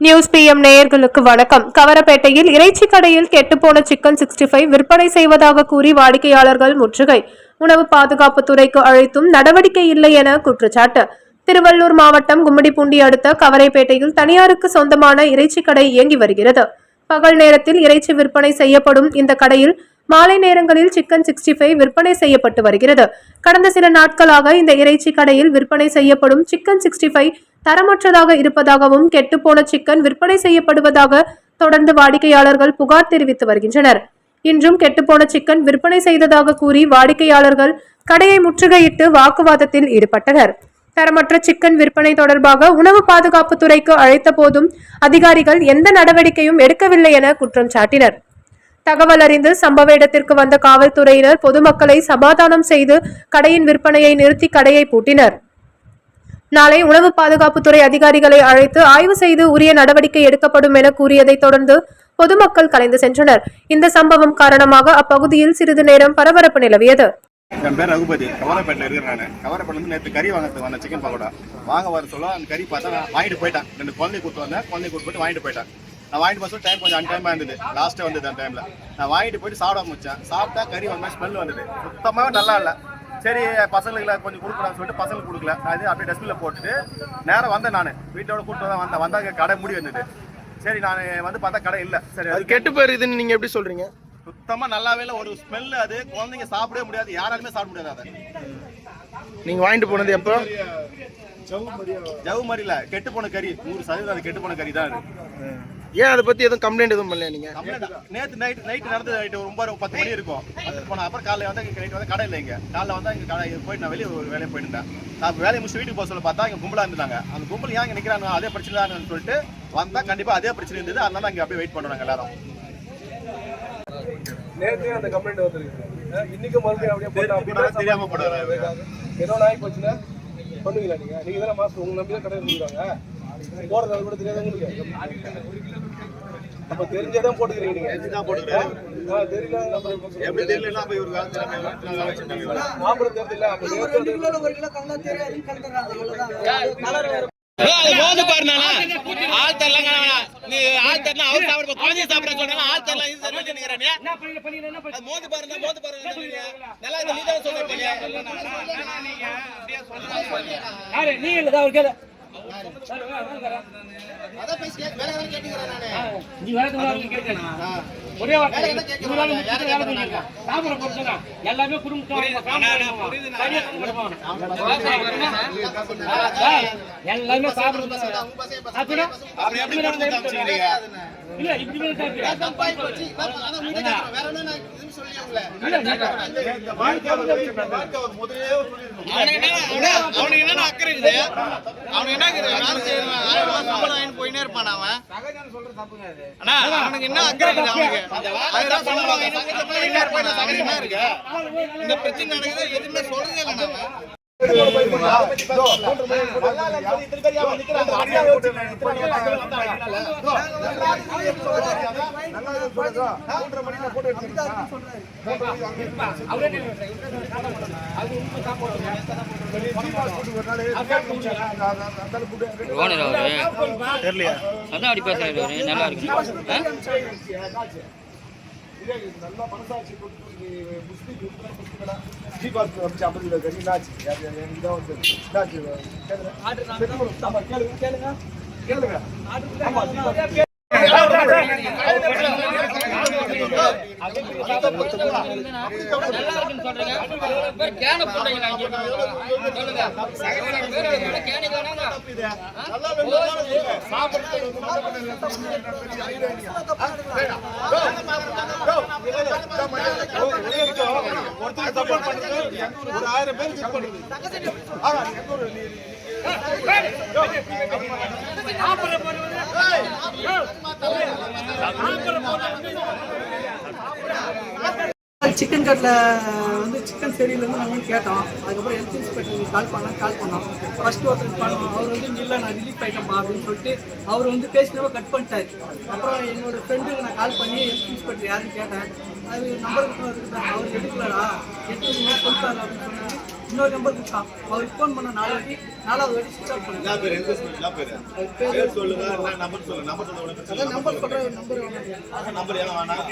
News PM நேயர்களுக்கு வணக்கம். கவரப்பேட்டையில் இறைச்சி கடையில் கெட்டுப்போன சிக்கன் சிக்ஸ்டி ஃபைவ் விற்பனை செய்வதாக கூறி வாடிக்கையாளர்கள் முற்றுகை. உணவு பாதுகாப்பு துறைக்கு அழைத்தும் நடவடிக்கை இல்லை என குற்றச்சாட்டு. திருவள்ளூர் மாவட்டம் கும்மிடிப்பூண்டி அடுத்த கவரைப்பேட்டையில் தனியாருக்கு சொந்தமான இறைச்சி கடை இயங்கி வருகிறது. பகல் நேரத்தில் இறைச்சி விற்பனை செய்யப்படும் இந்த கடையில் மாலை நேரங்களில் சிக்கன் சிக்ஸ்டி ஃபைவ் விற்பனை செய்யப்பட்டு வருகிறது. கடந்த சில நாட்களாக இந்த இறைச்சி கடையில் விற்பனை செய்யப்படும் சிக்கன் சிக்ஸ்டி ஃபைவ் தரமற்றதாக இருப்பதாகவும் கெட்டுப்போன சிக்கன் விற்பனை செய்யப்படுவதாக தொடர்ந்து வாடிக்கையாளர்கள் புகார் தெரிவித்து வருகின்றனர். இன்றும் கெட்டுப்போன சிக்கன் விற்பனை செய்ததாக கூறி வாடிக்கையாளர்கள் கடையை முற்றுகையிட்டு வாக்குவாதத்தில் ஈடுபட்டனர். தரமற்ற சிக்கன் விற்பனை தொடர்பாக உணவு பாதுகாப்பு துறைக்கு அழைத்த போதும் அதிகாரிகள் எந்த நடவடிக்கையும் எடுக்கவில்லை என குற்றம் சாட்டினர். தகவல் அறிந்து சம்பவ இடத்திற்கு வந்த காவல்துறையினர் பொதுமக்களை சமாதானம் செய்து கடையின் விற்பனையை நிறுத்தி கடையை பூட்டினர். நாளை உணவு பாதுகாப்புத்துறை அதிகாரிகளை அழைத்து ஆய்வு செய்து உரிய நடவடிக்கை எடுக்கப்படும் என கூறியதைத் தொடர்ந்து பொதுமக்கள் கலைந்து சென்றனர். இந்த சம்பவம் காரணமாக அப்பகுதியில் சிறிது நேரம் பரபரப்பு நிலவியது. என் பேர் ரகுபதி. கவரப்பேட்டில் இருக்கிறேன் நான். கவரப்பேட்டில் நேற்று கறி வாங்கிறதுக்கு வந்தேன் சிக்கன் பக்கோடா. வாங்க வர சொல்ல அந்த கறி பார்த்தா நான் வாங்கிட்டு போயிட்டேன். ரெண்டு குழந்தை கொடுத்து வந்தேன். குழந்தை கொடுத்து போயிட்டு வாங்கிட்டு போயிட்டேன். நான் வாங்கிட்டு போக டைம் கொஞ்சம் அன் டைமாக இருந்தது. லாஸ்ட்டாக வந்தது அந்த டைமில் நான் வாங்கிட்டு போயிட்டு சாப்பிட முடிச்சேன் சாப்பிட்டா கறி வந்த ஸ்மெல் வந்தது. சுத்தமாக நல்லா இல்லை. சரி பசங்களுக்கு கொஞ்சம் கொடுக்கலாம்னு சொல்லிட்டு பசங்களுக்கு கொடுக்கல. நான் இது அப்படியே டஸ்ட்பினில் போட்டுட்டு நேரம் வந்தேன் நான். வீட்டோட கூப்பிட்டு தான் வந்தேன். வந்தாங்க கடை மூடி வந்தது சரி நான் வந்து பார்த்தா கடை இல்லை. சரி அது கெட்டு போயிருதுன்னு நீங்க எப்படி சொல்றீங்க? சுத்தமாக நல்லாவே இல்லை. ஒரு ஸ்மெல் அது குழந்தைங்க சாப்பிடவே முடியாது. யாராலுமே சாப்பிட முடியாது அதை. நீங்க வாங்கிட்டு போனது எப்போ? ஜவு மாதிரில கெட்டு போன கறி. நூறு சதவீதம் அது கெட்டு போன கறி தான் அது. ஏன் அதை பத்தி எதுவும் கம்ப்ளைண்ட் எதுவும் பண்ணல நீங்க? நேத்து நைட் நைட் நடந்தது நைட் ரொம்ப பத்து மணி இருக்கும். அது போன அப்புறம் காலையில வந்து நைட் வந்து கடை இல்லை இங்க. காலைல வந்து இங்க கடை போயிட்டு நான் வெளியே ஒரு வேலையை போயிட்டு இருந்தேன். நான் வேலையை முடிச்சு வீட்டுக்கு போக சொல்ல பார்த்தா இங்க கும்பலா இருந்தாங்க. அந்த கும்பல் ஏன் இங்க நிக்கிறாங்க? அதே பிரச்சனை தான் சொல்லிட்டு வந்தா கண்டிப்பா அதே பிரச்சனை இருந்தது. அதனால இங்க அப்படியே வெயிட் பண்ணுறாங்க எல்லாரும். நேத்தே அந்த கம்ப்ளைண்ட் வந்திருக்கு இன்னைக்கு மறுபடியும் அப்படியே போட்டா அப்படின்னா தெரியாம போடுறாங்க ஏதோ நாய் போச்சுன்னா பண்ணுவீங்களா நீங்க? நீங்க தானே மாசம் உங்க நம்பி தான் கடை இருக்காங்க போறது அது கூட தெரியாத உங்களுக்கு அப்ப தெரிஞ்சதான் போட்டுக்கிறீங்க நீங்க தெரிஞ்சுதான் போட்டுக்கிறேன். தெரியல. எப்படி அப்ப இவருக்கு ஆள் நீ ஆள் தரல அவர் சாப்பிட குழந்தைய சாப்பிட சொன்னாங்க ஆள் தரல இது சரி பண்ணிக்கிறேன் அது மோது பாருங்க மோது பாருங்க நல்லா இந்த நீ தான் சொல்றீங்க. நீ இல்ல அவர் கேளு. நீ கேட்கணும் ஒரே வார்த்தை நூறு எல்லாமே குடும்பத்தோட எல்லாமே சாப்பிடுறது இல்ல இப்படி அவனுக்கு என்ன அக்கறை இருக்குது அவனுக்கு என்ன ஆயிரம் போயினே இருப்பான் அவன். அண்ணா அவனுக்கு என்ன அக்கறை இருக்குது அவனுக்கு? இருப்பான். அவனுக்கு என்ன இருக்கு? இந்த பிரச்சனை நடக்குது எதுவுமே சொல்றதே இல்லை தெரியலையா? அதான் அப்படி பேசுறாரு நல்லா இருக்கு. கேளுங்க கேளுங்க ஆமா ஸ்ரீபாத் நல்லா இருக்குன்னு சொல்றீங்க பேர் கேன போடுறீங்க நாங்க சொல்லுங்க ஒரு ஆயிரம் செக் பண்ணுறது சிக்கன் கட்டில் வந்து சிக்கன் சரியில்லைன்னு நாங்கள் கேட்டோம். அதுக்கப்புறம் ஹெல்த் இன்ஸ்பெக்டருக்கு கால் பண்ணால் கால் பண்ணோம். ஃபர்ஸ்ட் ஒருத்தர் பண்ணோம். அவர் வந்து இல்லை நான் ரிலீஃப் ஆகிட்டேன்ப்பா அப்படின்னு சொல்லிட்டு அவர் வந்து பேசினவ கட் பண்ணிட்டார். அப்புறம் என்னோட ஃப்ரெண்டுக்கு நான் கால் பண்ணி ஹெல்த் இன்ஸ்பெக்டர் யாருன்னு கேட்டேன். அது நம்பர் அவர் எடுக்கலடா. எடுத்து கொடுத்தாரு அப்படின்னு சொன்னாங்க இன்னொரு நம்பர் கொடுத்தான் அவருக்கு ஃபோன் பண்ண நாலு வாட்டி நாலாவது வாட்டி சுவிச் ஆஃப் என்ன பேர் அவர் சொல்லுங்க நம்பர் சொல்லுங்க நம்பர் சொல்லுங்க நம்பர் சொல்கிறேன் நம்பர் நம்பர் ஏன் வேணாம்